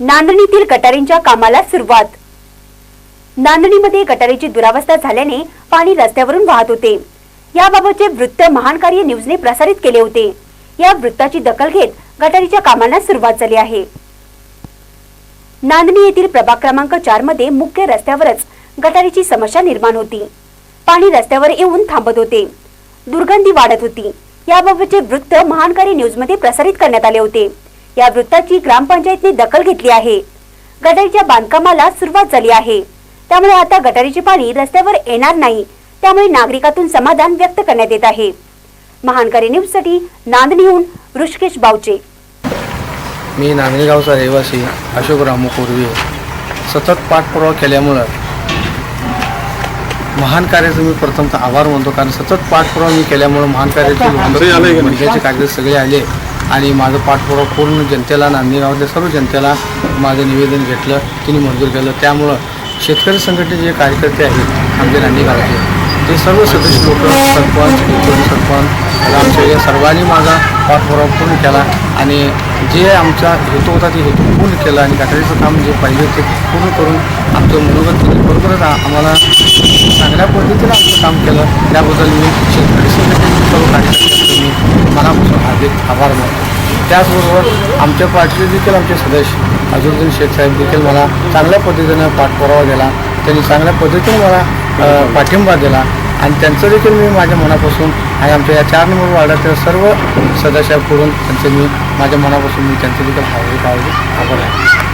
नांदणीतील गटारींच्या कामाला सुरुवात. नांदणीमध्ये गटारीची दुरावस्था झाल्याने पाणी रस्त्यावरून वाहत होते. याबाबतचे वृत्त महान कार्य न्यूजने प्रसारित केले होते. या वृत्ताची दखल घेत गटारीच्या कामांना सुरुवात झाली आहे. नांदणी येथील प्रभाग क्रमांक चारमध्ये मुख्य रस्त्यावरच गटारीची समस्या निर्माण होती. पाणी रस्त्यावर येऊन थांबत होते. दुर्गंधी वाढत होती. याबाबतचे वृत्त महानकारी न्यूजमध्ये प्रसारित करण्यात आले होते. या वृत्ताची ग्रामपंचायतने दखल घेतली आहे. गटारीच्या बांधकामाला सुरुवात झाली आहे. त्यामुळे आता गटारीचे पाणी रस्त्यावर येणार नाही. त्यामुळे नागरिकातून समाधान व्यक्त करण्यात येत आहे. महानकारी न्यूजसाठी नांदणीहून ऋषिकेश बावचे. मी नांदणीगावचा रहिवासी अशोक रामू पूर्वी सतत पाठपुरावा केल्यामुळं महान कार्याचं मी प्रथमतः आभार मानतो. कारण सतत पाठपुरावा मी केल्यामुळं महान कार्याचे कागद सगळे आले. आणि माझं पाठपुरावा पूर्ण जनतेला नांदेगावातल्या सर्व जनतेला माझं निवेदन घेतलं तिने मंजूर केलं. त्यामुळं शेतकरी संघटनेचे जे कार्यकर्ते आहेत आमच्या नांदेगावचे ते सर्व सदस्य लोक सरपंच सरपंच आमच्या या सर्वांनी माझा पाठपुरावा पूर्ण केला आणि जे आमचा हेतू होता ते हेतू पूर्ण केला आणि गटारीचं काम जे पाहिजे ते पूर्ण करून आमचं मनोगत केलं. बरोबरच आम्हाला चांगल्या पद्धतीनं आमचं काम केलं. त्याबद्दल मी शेतकरी संघटनेचे सर्व कार्यकर्ते मनापासून हार्दिक आभार मानतो. त्याचबरोबर आमच्या पार्टीचे देखील आमचे सदस्य अजुद्दीन शेख साहेब देखील मला चांगल्या पद्धतीनं पाठपुरावा दिला. त्यांनी चांगल्या पद्धतीने मला पाठिंबा दिला. आणि त्यांचं देखील मी माझ्या मनापासून आणि आमच्या या चार नंबर वार्डातील सर्व सदस्याकडून त्यांचे मी माझ्या मनापासून मी त्यांचे देखील हार्दिक हार्दिक आभार आहे